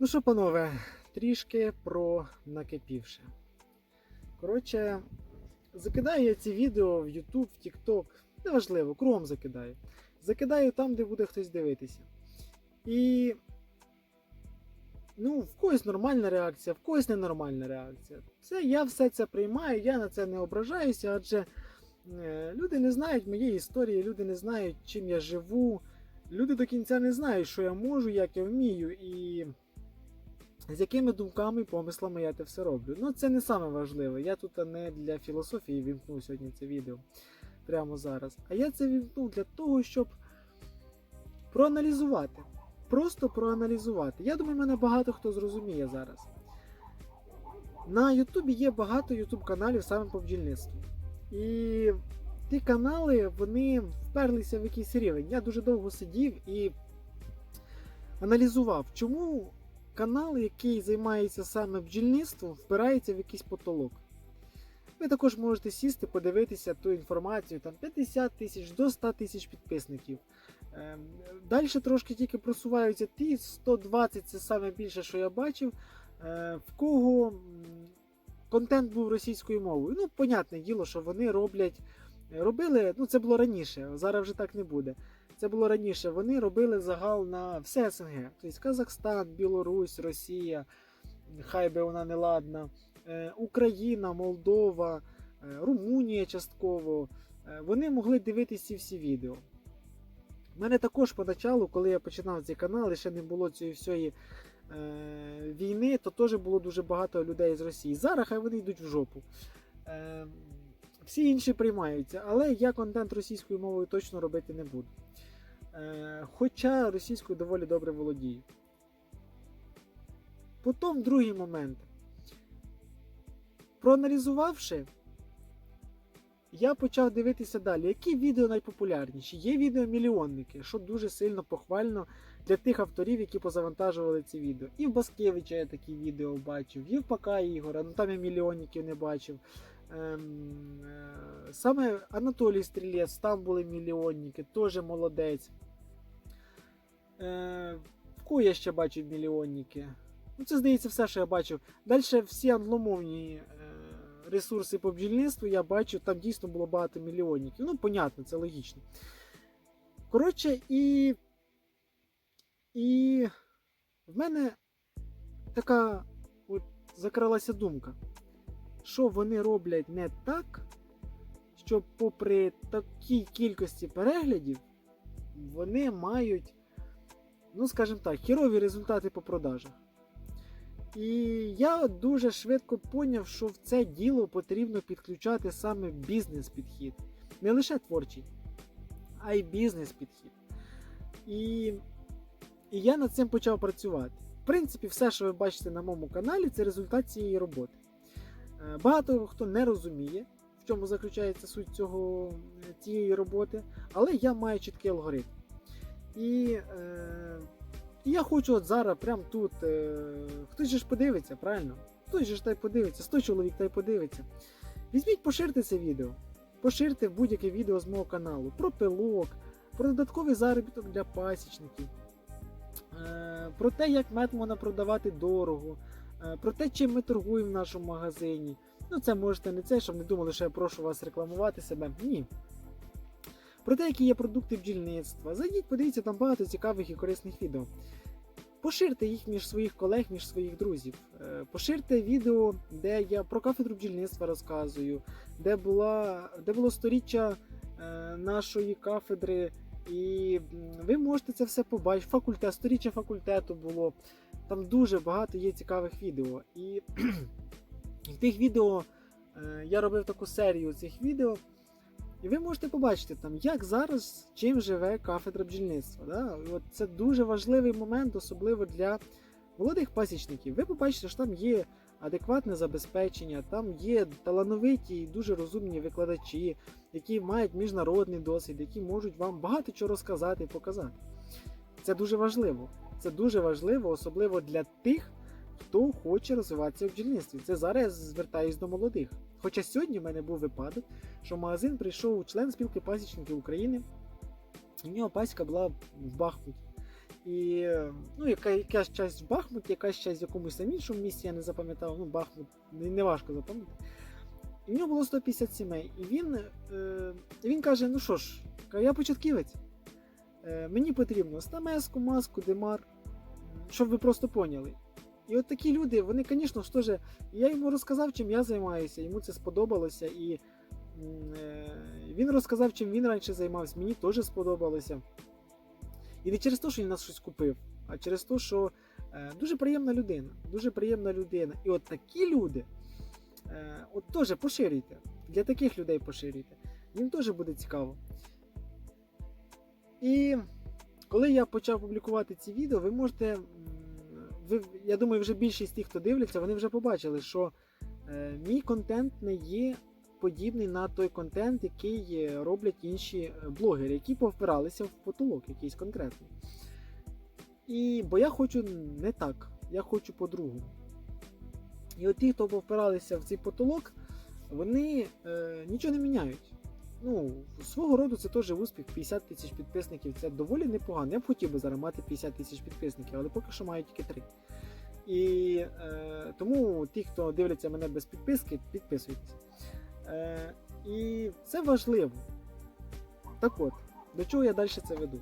Ну що, панове, трішки про накипівше. Коротше, закидаю я ці відео в YouTube, в TikTok, неважливо, кругом закидаю. Закидаю там, де буде хтось дивитися. І. Ну, в когось нормальна реакція, в когось ненормальна реакція. Це я все це приймаю, я на це не ображаюся, адже е, люди не знають моєї історії, люди не знають, чим я живу. Люди до кінця не знають, що я можу, як я вмію, і з якими думками і помислами я це все роблю. Ну, це не саме важливе. Я тут не для філософії вімкнув сьогодні це відео прямо зараз. А я це вімкнув для того, щоб проаналізувати. Просто проаналізувати. Я думаю, мене багато хто зрозуміє зараз. На Ютубі є багато Ютуб каналів саме по бджільництву. І ті канали вони вперлися в якийсь рівень. Я дуже довго сидів і аналізував, чому канал, який займається саме бджільництвом, впирається в якийсь потолок. Ви також можете сісти, подивитися ту інформацію, там 50 тисяч до 100 тисяч підписників. Ем, Далі трошки тільки просуваються ті, 120 це саме більше, що я бачив. Е, В кого контент був російською мовою. Ну, понятне діло, що вони роблять. Робили, ну це було раніше, зараз вже так не буде. Це було раніше. Вони робили загал на все СНГ. Тобто Казахстан, Білорусь, Росія, хай би вона не ладна, е, Україна, Молдова, е, Румунія частково. Е, Вони могли дивитися всі відео. У мене також поначалу, коли я починав цей канал, і ще не було цієї всієї е, війни, то теж було дуже багато людей з Росії. Зараз хай вони йдуть в жопу. Е, всі інші приймаються, але я контент російською мовою точно робити не буду. Е, хоча російською доволі добре володію. Потім другий момент. Проаналізувавши, я почав дивитися далі, які відео найпопулярніші. Є відеомільйонники, що дуже сильно похвально для тих авторів, які позавантажували ці відео. І в Баскевича я такі відео бачив, і в Пака Ігора, ну там я мільйонників не бачив. Ем, е, Саме Анатолій Стрілець, там були мільйонники, теж молодець. Е, В кого я ще бачив мільйонники? Ну, це здається все, що я бачив. Далі всі англомовні е, ресурси по бджільництву я бачу, там дійсно було багато мільйонників. Ну, понятно, це логічно. Коротше, і. І в мене така от закралася думка, що вони роблять не так, що попри такій кількості переглядів, вони мають, ну скажімо так, хірові результати по продажах. І я дуже швидко поняв, що в це діло потрібно підключати саме бізнес-підхід. Не лише творчий, а й бізнес-підхід. І, і я над цим почав працювати. В принципі, все, що ви бачите на моєму каналі, це результат цієї роботи. Е, Багато хто не розуміє, в чому заключається суть цього, цієї роботи, але я маю чіткий алгоритм. І е, я хочу от зараз, прямо тут. Е, хтось ж подивиться, правильно? Хтось ж та й подивиться, 100 чоловік та й подивиться. Візьміть, поширте це відео. Поширте будь-яке відео з мого каналу про пилок, про додатковий заробіток для пасічників, е, про те, як мед можна продавати дорого, е, про те, чим ми торгуємо в нашому магазині. Ну, це можете не це, щоб не думали, що я прошу вас рекламувати себе. Ні. Про те, які є продукти бджільництва. Зайдіть, подивіться, там багато цікавих і корисних відео. Поширте їх між своїх колег, між своїх друзів. Е, Поширте відео, де я про кафедру бджільництва розказую, де, була, де було сторіччя е, нашої кафедри. І ви можете це все побачити. Факультет, сторіччя факультету було. Там дуже багато є цікавих відео. І в тих відео е, я робив таку серію цих відео. І ви можете побачити, там, як зараз чим живе кафедра бджільництва. Да? От це дуже важливий момент, особливо для молодих пасічників. Ви побачите, що там є адекватне забезпечення, там є талановиті і дуже розумні викладачі, які мають міжнародний досвід, які можуть вам багато чого розказати і показати. Це дуже важливо. Це дуже важливо, особливо для тих, хто хоче розвиватися в бджільництві. Це зараз я звертаюсь до молодих. Хоча сьогодні в мене був випадок, що в магазин прийшов член спілки пасічників України, в нього пасіка була в Бахмуті. І ну, яка, якась часть в Бахмуті, якась часть в якомусь іншому місці, я не запам'ятав. Ну, Бахмут не важко запам'ятати. І в нього було 150 сімей. І він, е, він каже: ну що ж, я початківець. Е, мені потрібно стамеску, маску, демар, щоб ви просто поняли. І от такі люди, вони, звісно ж. Я йому розказав, чим я займаюся, йому це сподобалося. І е, він розказав, чим він раніше займався, мені теж сподобалося. І не через те, що він нас щось купив, а через те, що е, дуже приємна людина. Дуже приємна людина. І от такі люди, е, от теж поширюйте. Для таких людей поширюйте. Їм теж буде цікаво. І коли я почав публікувати ці відео, ви можете. Я думаю, вже більшість тих, хто дивляться, вони вже побачили, що е, мій контент не є подібний на той контент, який е, роблять інші е, блогери, які повпиралися в потолок якийсь конкретний. І, бо я хочу не так, я хочу по-другому. І от ті, хто повпиралися в цей потолок, вони е, нічого не міняють. Ну, свого роду це теж успіх. 50 тисяч підписників це доволі непогано. Я б хотів би зараз мати 50 тисяч підписників, але поки що маю тільки 3. І е, тому ті, хто дивляться мене без підписки, підписуйтесь. Е, і це важливо. Так от, до чого я далі це веду?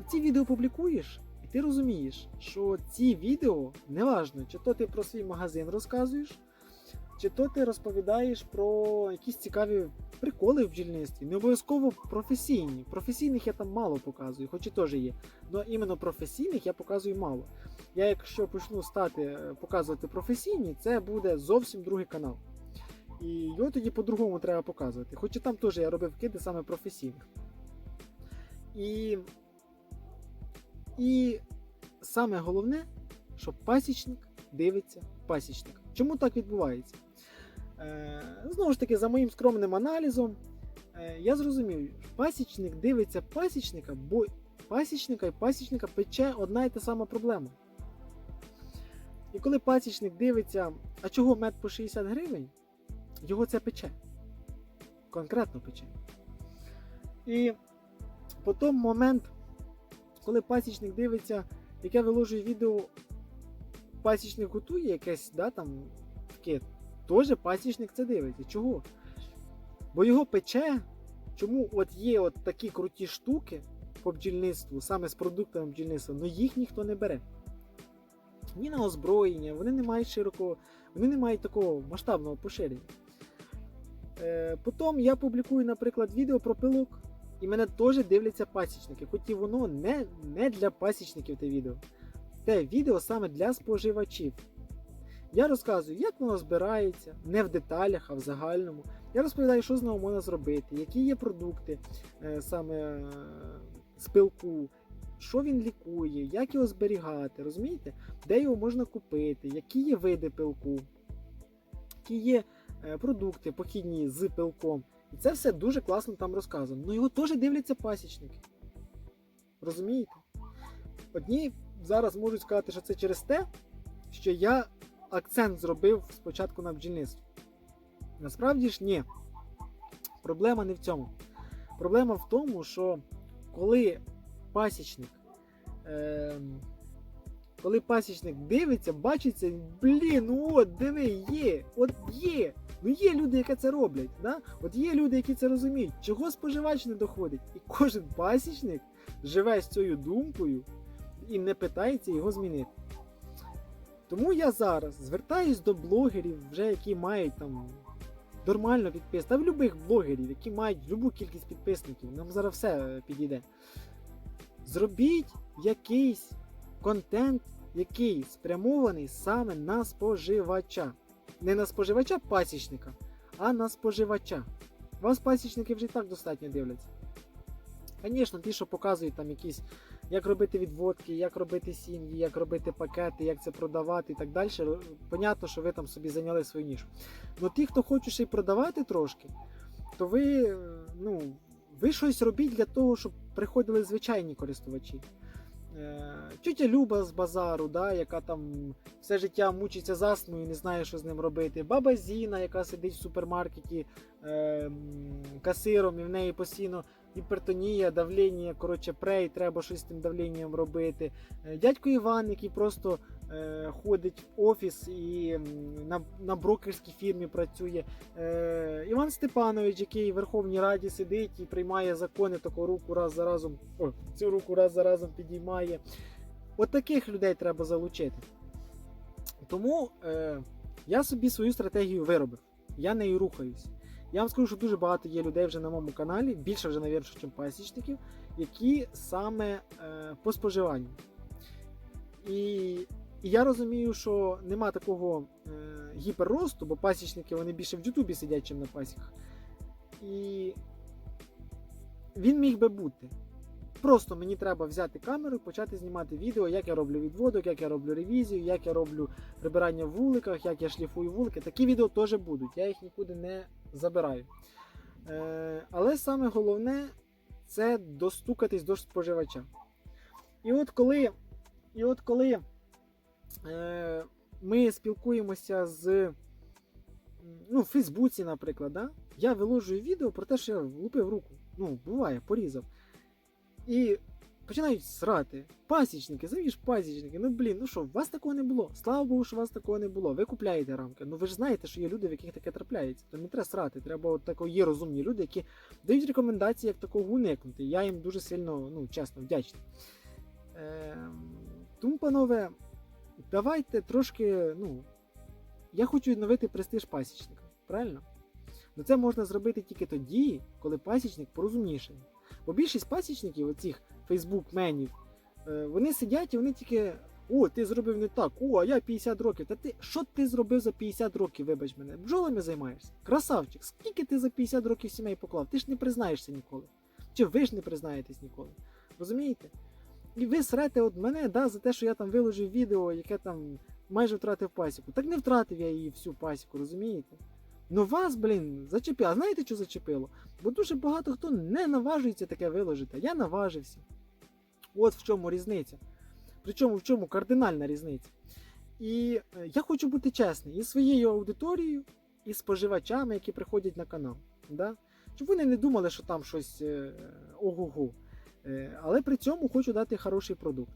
І ці відео публікуєш, і ти розумієш, що ці відео неважно, чи то ти про свій магазин розказуєш, чи то ти розповідаєш про якісь цікаві приколи в бджільництві. Не обов'язково професійні. Професійних я там мало показую, хоч і теж є. Але іменно професійних я показую мало. Я, якщо почну стати е, показувати професійні, це буде зовсім другий канал. І його тоді по-другому треба показувати. Хоча там теж я робив киди саме професійних. І, і саме головне, що пасічник дивиться пасічника. Чому так відбувається? Е, знову ж таки, за моїм скромним аналізом, е, я зрозумів, пасічник дивиться пасічника, бо пасічника і пасічника пече одна і та сама проблема. І коли пасічник дивиться, а чого мед по 60 гривень, його це пече. Конкретно пече. І потім момент, коли пасічник дивиться, яке виложує відео, пасічник готує якесь, да, там, таке, теж пасічник це дивиться. Чого? Бо його пече. Чому от є от такі круті штуки по бджільництву, саме з продуктами бджільництва, але їх ніхто не бере. Ні на озброєння, вони не мають широкого, вони не мають такого масштабного поширення. Е, Потім я публікую, наприклад, відео про пилок, і мене теж дивляться пасічники, хоч і воно не, не для пасічників те відео. Те відео саме для споживачів. Я розказую, як воно збирається, не в деталях, а в загальному. Я розповідаю, що з нього можна зробити, які є продукти е, саме е, з пилку, що він лікує, як його зберігати, розумієте? Де його можна купити, які є види пилку, які є е, продукти похідні з пилком. І це все дуже класно там розказано. Ну його теж дивляться пасічники. Розумієте? Одні зараз можуть сказати, що це через те, що я акцент зробив спочатку на бджільництво. Насправді ж ні. Проблема не в цьому. Проблема в тому, що коли пасічник, е, коли пасічник дивиться, бачиться, блін, ну от диви, є, от є. Ну є люди, які це роблять. Да? От є люди, які це розуміють, чого споживач не доходить. І кожен пасічник живе з цією думкою і не питається його змінити. Тому я зараз звертаюсь до блогерів, вже які мають там нормально підпис, та в будь-яких блогерів, які мають любу кількість підписників, нам зараз все підійде. Зробіть якийсь контент, який спрямований саме на споживача. Не на споживача пасічника, а на споживача. Вас пасічники вже і так достатньо дивляться. Звісно, ті, що показують там якісь, як робити відводки, як робити сім'ї, як робити пакети, як це продавати і так далі. Понятно, що ви там собі зайняли свою нішу. Ну ті, хто хоче ще й продавати трошки, то ви, е, ну, ви щось робіть для того, щоб приходили звичайні користувачі. Е, Тетя Люба з базару, да, яка там все життя мучиться засною і не знає, що з ним робити. Баба Зіна, яка сидить в супермаркеті е, касиром, і в неї постійно гіпертонія, давлення, коротше, прей, треба щось з тим давленням робити. Е, Дядько Іван, який просто е, ходить в офіс і на, на брокерській фірмі працює. Е, Іван Степанович, який в Верховній Раді сидить і приймає закони, таку руку раз за разом, о, цю руку раз за разом підіймає. От таких людей треба залучити. Тому е, я собі свою стратегію виробив. Я нею рухаюсь. Я вам скажу, що дуже багато є людей вже на моєму каналі, більше вже, навірно, ніж пасічників, які саме е, по споживанню. І, і я розумію, що нема такого е, гіперросту, бо пасічники вони більше в Ютубі сидять, чим на пасіках. І він міг би бути. Просто мені треба взяти камеру і почати знімати відео, як я роблю відводок, як я роблю ревізію, як я роблю прибирання в вуликах, як я шліфую вулики. Такі відео теж будуть, я їх нікуди не забираю. Е, але саме головне це достукатись до споживача. І от коли, і от коли е, ми спілкуємося з ну, в Фейсбуці, наприклад, да? я виложую відео про те, що я влупив руку. Ну, буває, порізав. І починають срати. Пасічники, самі пасічники. Ну блін, ну що, у вас такого не було. Слава Богу, що у вас такого не було. Ви купляєте рамки. Ну ви ж знаєте, що є люди, в яких таке трапляється. То не треба срати. Треба от тако є розумні люди, які дають рекомендації, як такого уникнути. Я їм дуже сильно, ну чесно, вдячний. Ем, тому, панове, давайте трошки, ну. Я хочу відновити престиж пасічника. Правильно? Ну це можна зробити тільки тоді, коли пасічник порозумніший. Бо більшість пасічників, оцих фейсбук-менів, е, вони сидять і вони тільки. О, ти зробив не так, о, а я 50 років. Та ти що ти зробив за 50 років, вибач мене? Бджолами займаєшся? Красавчик, скільки ти за 50 років сімей поклав? Ти ж не признаєшся ніколи. Чи ви ж не признаєтесь ніколи? Розумієте? І ви срете от мене да, за те, що я там виложив відео, яке там майже втратив пасіку. Так не втратив я її всю пасіку, розумієте? Ну вас, блін, зачепило. А знаєте, що зачепило? Бо дуже багато хто не наважується таке виложити. Я наважився. От в чому різниця. Причому в чому кардинальна різниця. І е, я хочу бути чесний із своєю аудиторією, і споживачами, які приходять на канал. Да? Щоб вони не думали, що там щось е, ого-го. Е, але при цьому хочу дати хороший продукт.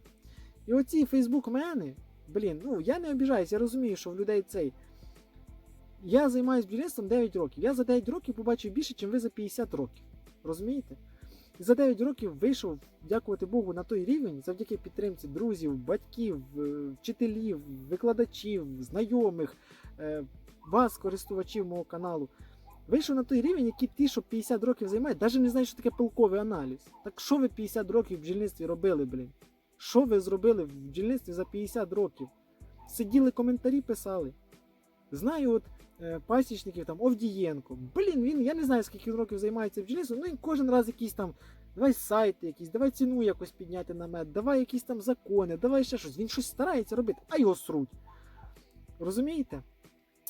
І оці фейсбук-мени, блін, ну я не обіжаюсь, я розумію, що в людей цей. Я займаюся бджільництвом 9 років. Я за 9 років побачив більше, ніж ви за 50 років. Розумієте? І за 9 років вийшов, дякувати Богу, на той рівень завдяки підтримці друзів, батьків, е, вчителів, викладачів, знайомих, е, вас, користувачів мого каналу. Вийшов на той рівень, який ті, що 50 років займають, навіть не знають, що таке пилковий аналіз. Так що ви 50 років в бджільництві робили, блін? Що ви зробили в бджільництві за 50 років? Сиділи коментарі, писали. Знаю, от пасічників там Овдієнко. Блін, він я не знаю, скільки років займається бджільництвом, ну він кожен раз якийсь там. Давай сайти якісь, давай ціну якось підняти на мед, давай якісь там закони, давай ще щось. Він щось старається робити, а його сруть. Розумієте?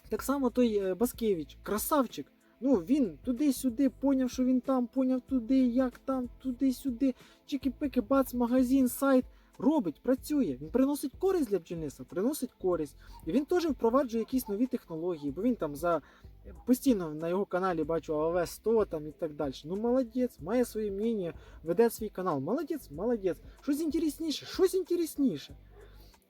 Так само той е, Баскевич, красавчик. Ну, він туди-сюди, поняв, що він там, поняв туди, як там, туди-сюди, чики-пики, бац, магазин, сайт. Робить, працює. Він приносить користь для бджільництва, приносить користь. І він теж впроваджує якісь нові технології, бо він там за постійно на його каналі бачу АВ 100 там і так далі. Ну молодець, має своє мнення, веде свій канал. Молодець, молодець. Щось інтересніше, щось інтересніше.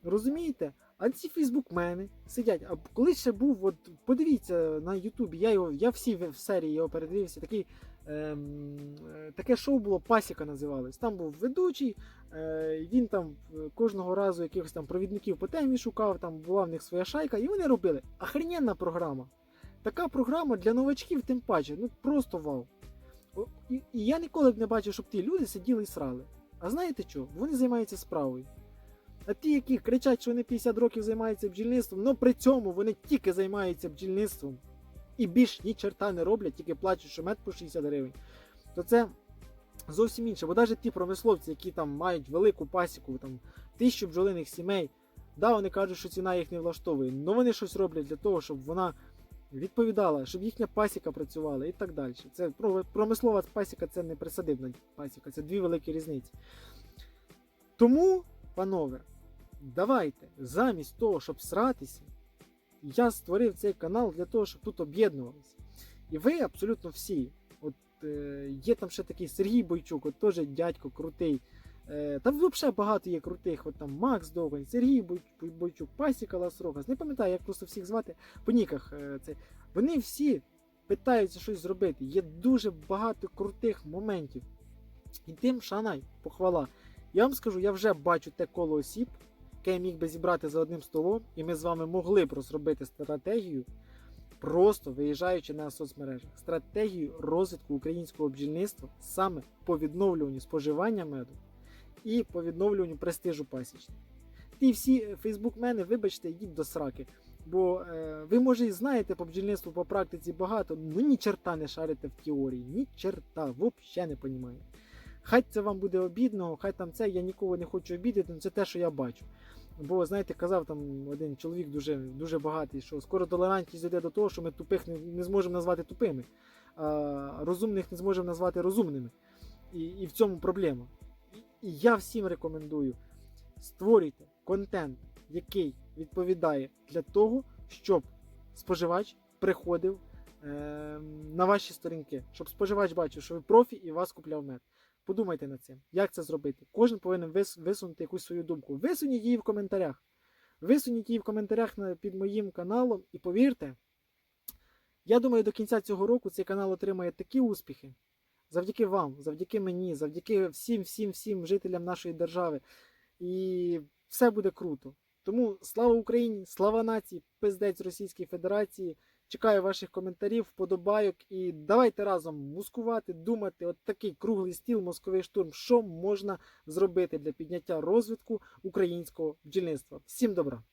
Розумієте? А ці фейсбукмени сидять. А коли ще був, от подивіться на Ютубі, я його, я всі в серії його передивився. Такий, ем, е, таке шоу було Пасіка називалось. Там був ведучий, він там е, кожного разу якихось там провідників по темі шукав, там була в них своя шайка, і вони робили. Охрененна програма. Така програма для новачків, тим паче, ну просто вау. І, я ніколи б не бачив, щоб ті люди сиділи і срали. А знаєте що? Вони займаються справою. А ті, які кричать, що вони 50 років займаються бджільництвом, але при цьому вони тільки займаються бджільництвом і більш ні черта не роблять, тільки плачуть, що мед по 60 гривень, то це зовсім інше. Бо навіть ті промисловці, які там мають велику пасіку, там тисячу бджолиних сімей, да, вони кажуть, що ціна їх не влаштовує, але вони щось роблять для того, щоб вона відповідала, щоб їхня пасіка працювала і так далі. Це промислова пасіка це не присадибна пасіка, це дві великі різниці. Тому, панове, давайте замість того, щоб сратися, я створив цей канал для того, щоб тут об'єднувалися. І ви абсолютно всі. Е, є там ще такий Сергій Бойчук, от теж дядько крутий. Е, Там взагалі багато є крутих, от там Макс Довгань, Сергій Бой- Бой- Бойчук, Пасіка Ласрогас. Не пам'ятаю, як просто всіх звати по ніках. е, Це. Вони всі питаються щось зробити. Є дуже багато крутих моментів. І тим шанай, похвала. Я вам скажу, я вже бачу те коло осіб, яке я міг би зібрати за одним столом, і ми з вами могли б розробити стратегію, просто виїжджаючи на соцмережах. Стратегію розвитку українського бджільництва саме по відновлюванню споживання меду і по відновлюванню престижу пасічників. Ті всі фейсбукмени, вибачте, йдіть до сраки. Бо е, ви, може, і знаєте по бджільництву по практиці багато, ну ні черта не шарите в теорії, ні черта, взагалі не розумієте. Хай це вам буде обідно, хай там це, я нікого не хочу обідати, але це те, що я бачу. Бо, знаєте, казав там один чоловік дуже, дуже багатий, що скоро толерантність дійде до того, що ми тупих не, не зможемо назвати тупими, а розумних не зможемо назвати розумними. І, і в цьому проблема. І я всім рекомендую створюйте контент, який відповідає для того, щоб споживач приходив е, на ваші сторінки, щоб споживач бачив, що ви профі і вас купляв мед. Подумайте над цим, як це зробити. Кожен повинен вис- висунути якусь свою думку. Висуніть її в коментарях. Висуніть її в коментарях під моїм каналом, і повірте, я думаю, до кінця цього року цей канал отримає такі успіхи. Завдяки вам, завдяки мені, завдяки всім, всім, всім жителям нашої держави. І все буде круто. Тому слава Україні, слава нації, пиздець Російській Федерації. Чекаю ваших коментарів, вподобайок і давайте разом мускувати, думати. От такий круглий стіл, мозковий штурм, що можна зробити для підняття розвитку українського бджільництва. Всім добра!